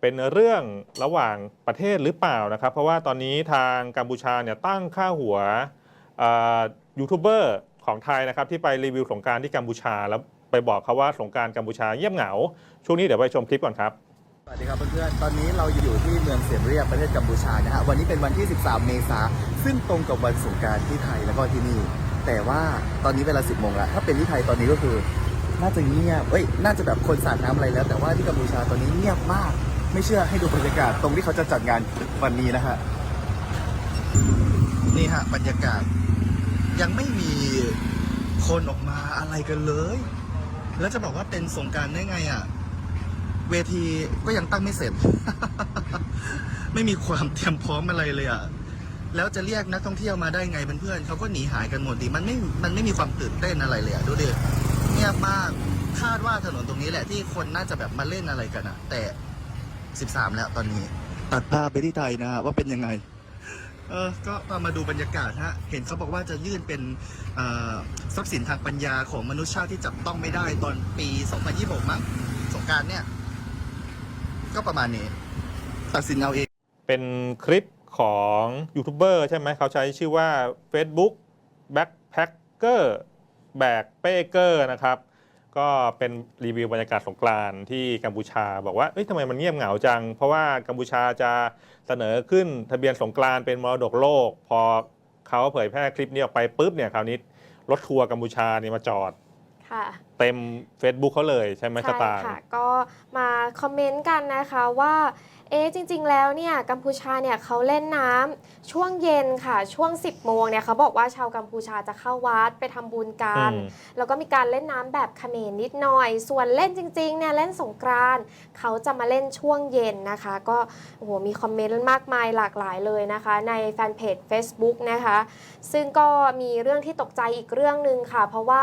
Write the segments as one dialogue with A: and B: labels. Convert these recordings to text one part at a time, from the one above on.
A: เป็นเรื่องระหว่างประเทศหรือเปล่านะครับ เพราะว่าตอนนี้ทางกัมพูชาเนี่ยตั้งค่าหัวยูทูบเบอร์ของไทยนะครับที่ไปรีวิวสงการที่กัมพูชา แล้วไปบอกเขาว่าสงการกัมพูชาเงียบเหงา ช่วงนี้เดี๋ยวไปชมคลิปก่อนครับ
B: สวัสดีครับเพื่อนๆ ตอนนี้เราอยู่ที่เมืองเสียมเรียบประเทศกัมพูชานะฮะ วันนี้เป็นวันที่ 13 เมษาซึ่งตรงกับวันสงการที่ไทยแล้วก็ที่นี่ แต่ว่าตอนนี้เวลา 10 โมงแล้ว ถ้าเป็นที่ไทยตอนนี้ก็คือ น่าจะเงียบ เอ้ย น่าจะแบบคนสาดน้ำอะไรแล้ว แต่ว่าที่กัมพูชาตอนนี้เงียบมาก ไม่เชื่อให้ดูบรรยากาศตรงที่เขาจะจัดงานวันนี้นะฮะนี่ฮะบรรยากาศ ยังไม่มีคนออกมาอะไรกันเลย แล้วจะบอกว่าเป็นสงการได้ไงอะ เวทีก็ยังตั้งไม่เสร็จ ไม่มีความเตรียมพร้อมอะไรเลยอะแล้วจะเรียกนักท่องเที่ยวมาได้ไงเพื่อนๆเขาก็หนีหายกันหมดดิมันไม่ มันไม่มีความตื่นเต้นอะไรเลยอะดูดิเงียบมากคาดว่าถนนตรงนี้แหละที่คนน่าจะแบบมาเล่นอะไรกันอะแต่ 13 แล้วตอนนี้ ตัดภาพไปที่ไทยนะฮะว่าเป็นยังไง เออก็มามาดูบรรยากาศฮะ เห็นเขาบอกว่าจะยื่นเป็นเอ่อทรัพย์สินทางปัญญาของมนุษยชาติที่จับต้องไม่ได้ตอนปี 2026 มั้งสงกรารเนี่ย ก็ประมาณนี้ ตัดสินเอาเอง
A: เป็นคลิปของยูทูบเบอร์ใช่ไหมเขาใช้ชื่อว่า Facebook Backpacker แบกเป้เกอร์นะครับ ก็เป็นรีวิวบรรยากาศสงกรานต์ที่กัมพูชา บอกว่าเอ้ยทำไมมันเงียบเหงาจัง เพราะว่ากัมพูชาจะเสนอขึ้นทะเบียนสงกรานต์เป็นมรดกโลก พอเขาเผยแพร่คลิปนี้ออกไปปุ๊บเนี่ยคราวนี้รถทัวร์กัมพูชาเนี่ยมาจอด
C: ค่ะ
A: เต็ม Facebook เขาเลยใช่ไหมส
C: ใช่
A: ตางค์
C: ค่ะก็มาคอมเมนต์กันนะคะว่า เอ๊ะจริง ๆ แล้วเนี่ยกัมพูชาเนี่ยเขาเล่นน้ำช่วงเย็นค่ะ ช่วง 10โมงเนี่ยเขาบอกว่าชาวกัมพูชาจะเข้าวัดไปทำบุญกัน
A: อืม
C: แล้วก็มีการเล่นน้ำแบบเขมรนิดหน่อย ส่วนเล่นจริงๆเนี่ยเล่นสงกรานต์เขาจะมาเล่นช่วงเย็นนะคะ ก็โอ้โหมีคอมเมนต์มากมายหลากหลายเลยนะคะ ในแฟนเพจ Facebook นะคะ ซึ่งก็มีเรื่องที่ตกใจอีกเรื่องหนึ่งค่ะ เพราะว่า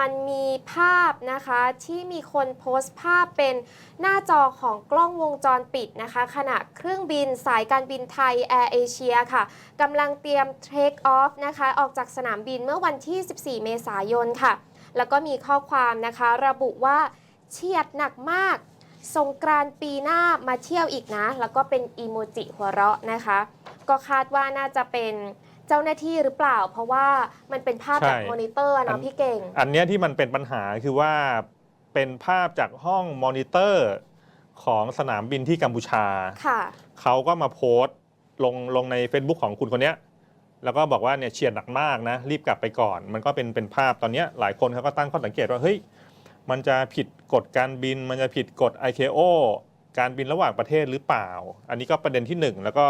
C: มันมีภาพนะคะที่มีคนโพสต์ภาพเป็นหน้าจอของกล้องวงจรปิดนะคะขณะเครื่องบินสายการบินไทยแอร์เอเชียค่ะกำลังเตรียมเทคออฟนะคะออกจากสนามบินเมื่อวันที่ 14 เมษายนค่ะ แล้วก็มีข้อความนะคะระบุว่าเฉียดหนักมากสงกรานต์ปีหน้ามาเที่ยวอีกนะ แล้วก็เป็นอีโมจิหัวเราะนะคะ ก็คาดว่าน่าจะเป็นเจ้าหน้าที่หรือเปล่า เพราะว่ามันเป็นภาพจาก
A: ใช่
C: มอนิเตอร์
A: อั
C: เนาะ
A: น
C: พี่เก่ง
A: อันเนี้ยที่มันเป็นปัญหาคือว่าเป็นภาพจากห้องมอนิเตอร์ ของสนามบินที่กัมพูชา
C: ค่ะ
A: เขาก็มาโพสต์ลงลงใน Facebook ของคุณคนเนี้ย แล้วก็บอกว่าเนี่ยเฉียดหนักมากนะ รีบกลับไปก่อน มันก็เป็นเป็นภาพตอนเนี้ยหลายคนเขาก็ตั้งข้อสังเกตว่าเฮ้ยมันจะผิดกฎการบิน มันจะผิดกฎ ICAO การบินระหว่างประเทศหรือเปล่า อันนี้ก็ประเด็นที่หนึ่งแล้วก็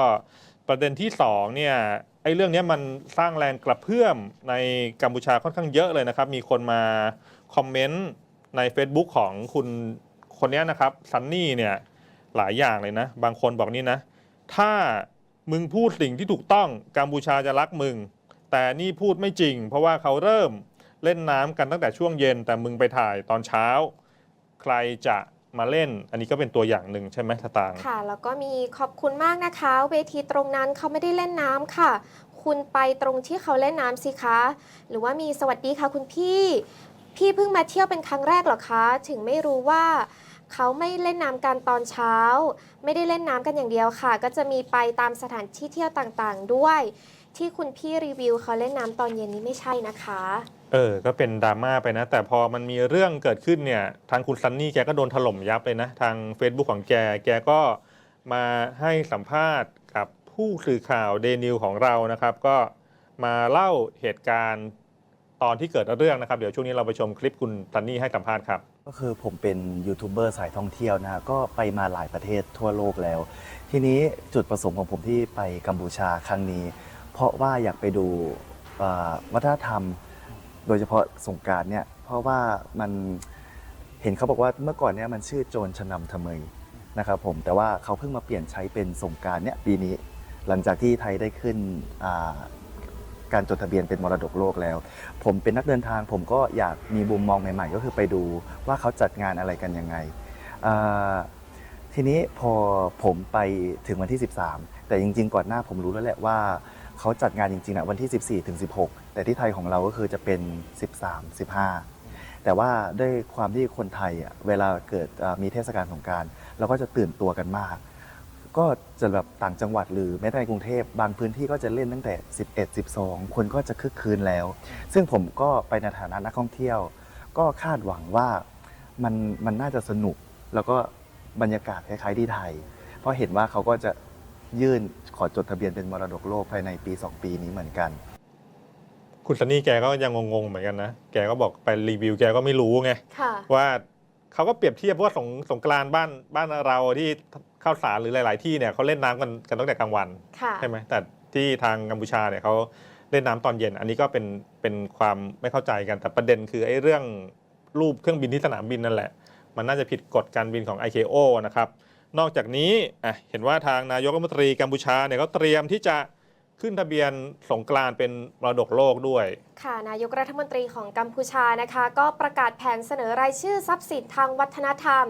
A: ประเด็นที่สองเนี่ยไอ้เรื่องเนี้ยมันสร้างแรงกระเพื่อมในกัมพูชาค่อนข้างเยอะเลยนะครับ มีคนมาคอมเมนต์ใน Facebook ของคุณ คนนี้นะครับซันนี่เนี่ยหลายอย่างเลยนะ บางคนบอกนี่นะ ถ้ามึงพูดสิ่งที่ถูกต้องกัมพูชาจะรักมึง แต่นี่พูดไม่จริง เพราะว่าเขาเริ่มเล่นน้ำกันตั้งแต่ช่วงเย็น แต่มึงไปถ่ายตอนเช้า ใครจะมาเล่น อันนี้ก็เป็นตัวอย่างหนึ่งใช่ไหมสตางค์
C: ค่ะ แล้วก็มีขอบคุณมากนะคะ เวทีตรงนั้นเขาไม่ได้เล่นน้ำค่ะ คุณไปตรงที่เขาเล่นน้ำสิคะ หรือว่ามีสวัสดีค่ะคุณพี่ พี่เพิ่งมาเที่ยวเป็นครั้งแรกเหรอคะ ถึงไม่รู้ว่า เขาไม่เล่นน้ำกันตอนเช้า ไม่ได้เล่นน้ำกันอย่างเดียวค่ะ ก็จะมีไปตามสถานที่เที่ยวต่างๆ ด้วย ที่คุณพี่รีวิวเขาเล่นน้ำตอนเย็นนี้ไม่ใช่นะคะ
A: เออ ก็เป็นดราม่าไปนะ แต่พอมันมีเรื่องเกิดขึ้นเนี่ย ทางคุณซันนี่แกก็โดนถล่มยับเลยนะ ทาง Facebook ของแก แกก็มาให้สัมภาษณ์กับผู้สื่อข่าวเดนิวของเรานะครับ ก็มาเล่าเหตุการณ์ตอนที่เกิดเรื่องนะครับ เดี๋ยวช่วงนี้เราไปชมคลิปคุณซันนี่ให้สัมภาษณ์ครับ
B: ก็คือผมเป็นยูทูบเบอร์สายท่องเที่ยวนะฮะก็ไปมาหลายประเทศทั่วโลกแล้ว ทีนี้จุดประสงค์ของผมที่ไปกัมพูชาครั้งนี้ เพราะว่าอยากไปดูเอ่อวัฒนธรรม โดยเฉพาะสงกรารเนี่ยเพราะว่ามันเห็นเขาบอกว่าเมื่อก่อนเนี่ยมันชื่อโจรชนำทำไมยนะครับผมแต่ว่าเขาเพิ่งมาเปลี่ยนใช้เป็นสงกรารเนี่ยปีนี้ หลังจากที่ไทยได้ขึ้นอ่า การจดทะเบียนเป็นมรดกโลกแล้ว ผมเป็นนักเดินทาง ผมก็อยากมีมุมมองใหม่ ๆ ก็คือไปดูว่าเขาจัดงานอะไรกันยังไงทีนี้พอผมไปถึงวันที่ 13 แต่จริง ๆ ก่อนหน้าผมรู้แล้วแหละว่าเขาจัดงานจริงๆนะวันที่ 14ถึง16 แต่ที่ไทยของเราก็คือจะเป็น 13 15 แต่ว่าด้วยความที่คนไทยเวลาเกิดมีเทศกาลสงการแล้วก็จะตื่นตัวกันมาก ก็จะแบบต่างจังหวัดหรือแม้แต่ในกรุงเทพบางพื้นที่ก็จะเล่นตั้งแต่ 11 12 คนก็จะคึกคืนแล้ว ซึ่งผมก็ไปในฐานะนักท่องเที่ยว ก็คาดหวังว่ามันมันน่าจะสนุก แล้วก็บรรยากาศคล้ายๆที่ไทย เพราะเห็นว่าเขาก็จะยื่นขอจดทะเบียนเป็นมรดกโลกภายในปี 2 ปีนี้เหมือนกัน
A: คุณซันนี่แกก็ยังงงๆเหมือนกันนะ แกก็บอกไปรีวิวแกก็ไม่รู้ไง
C: ค่ะ
A: ว่า เขาก็เปรียบเทียบว่าสงสงกรานต์บ้านบ้านเราที่เข้าวสารหรือหลาย ๆ ที่เนี่ยเขาเล่นน้ำกันกันตั้งแต่กลางวัน
C: ค่ะ
A: ใช่ไหมแต่ที่ทางกัมพูชาเนี่ยเขาเล่นน้ำตอนเย็น อันนี้ก็เป็นเป็นความไม่เข้าใจกันแต่ประเด็นคือไอ้เรื่องรูปเครื่องบินที่สนามบินนั่นแหละ มันน่าจะผิดกฎการบินของ ICAO นะครับ นอกจากนี้อะเห็นว่าทางนายกรัฐมนตรีกัมพูชาเนี่ยเขาเตรียมที่จะ ขึ้นทะเบียนสงกรานต์เป็นมรดกโลกด้วย
C: ค่ะ นายกรัฐมนตรีของกัมพูชานะคะ ก็ประกาศแผนเสนอรายชื่อทรัพย์สินทางวัฒนธรรม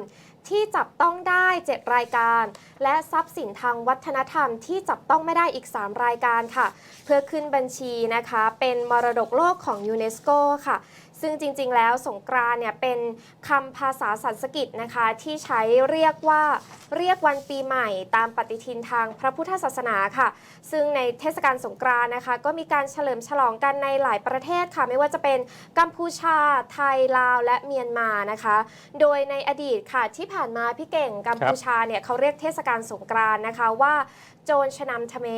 C: ที่จับต้องได้ 7 รายการ และทรัพย์สินทางวัฒนธรรมที่จับต้องไม่ได้อีก 3 รายการค่ะ เพื่อขึ้นบัญชีนะคะ เป็นมรดกโลกของยูเนสโกค่ะ ซึ่งจริงๆ แล้วสงกรานเนี่ยเป็นคำภาษาสันสกฤตนะคะที่ใช้เรียกว่าเรียกวันปีใหม่ตามปฏิทินทางพระพุทธศาสนาค่ะ ซึ่งในเทศกาลสงกรานนะคะ ก็มีการเฉลิมฉลองกันในหลายประเทศค่ะ ไม่ว่าจะเป็นกัมพูชา ไทย ลาว และเมียนมานะคะ โดยในอดีตค่ะที่ผ่านมาพี่เก่งกัมพูชาเนี่ยเขาเรียกเทศกาลสงกรานนะคะว่าโจรชนำทเม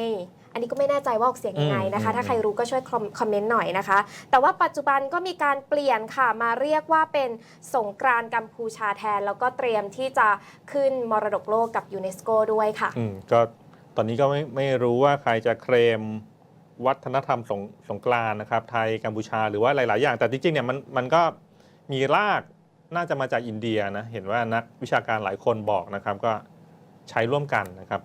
C: อันนี้ก็ไม่แน่ใจว่าออกเสียงยังไงนะคะ
A: อืม
C: ถ้าใครรู้ก็ช่วยคอมคอมเมนต์หน่อยนะคะ แต่ว่าปัจจุบันก็มีการเปลี่ยนค่ะมาเรียกว่าเป็นสงกรานต์กัมพูชาแทน แล้วก็เตรียมที่จะขึ้นมรดกโลกกับยูเนสโกด้วยค่ะ
A: อืมก็ตอนนี้ก็ไม่ไม่รู้ว่าใครจะเคลมวัฒนธรรมสงสงกรานต์นะครับไทยกัมพูชาหรือว่าหลาย ๆ อย่าง แต่จริง ๆ เนี่ยมันมันก็มีรากน่าจะมาจากอินเดียนะ เห็นว่านักวิชาการหลายคนบอกนะครับ ก็ใช้ร่วมกันนะครับ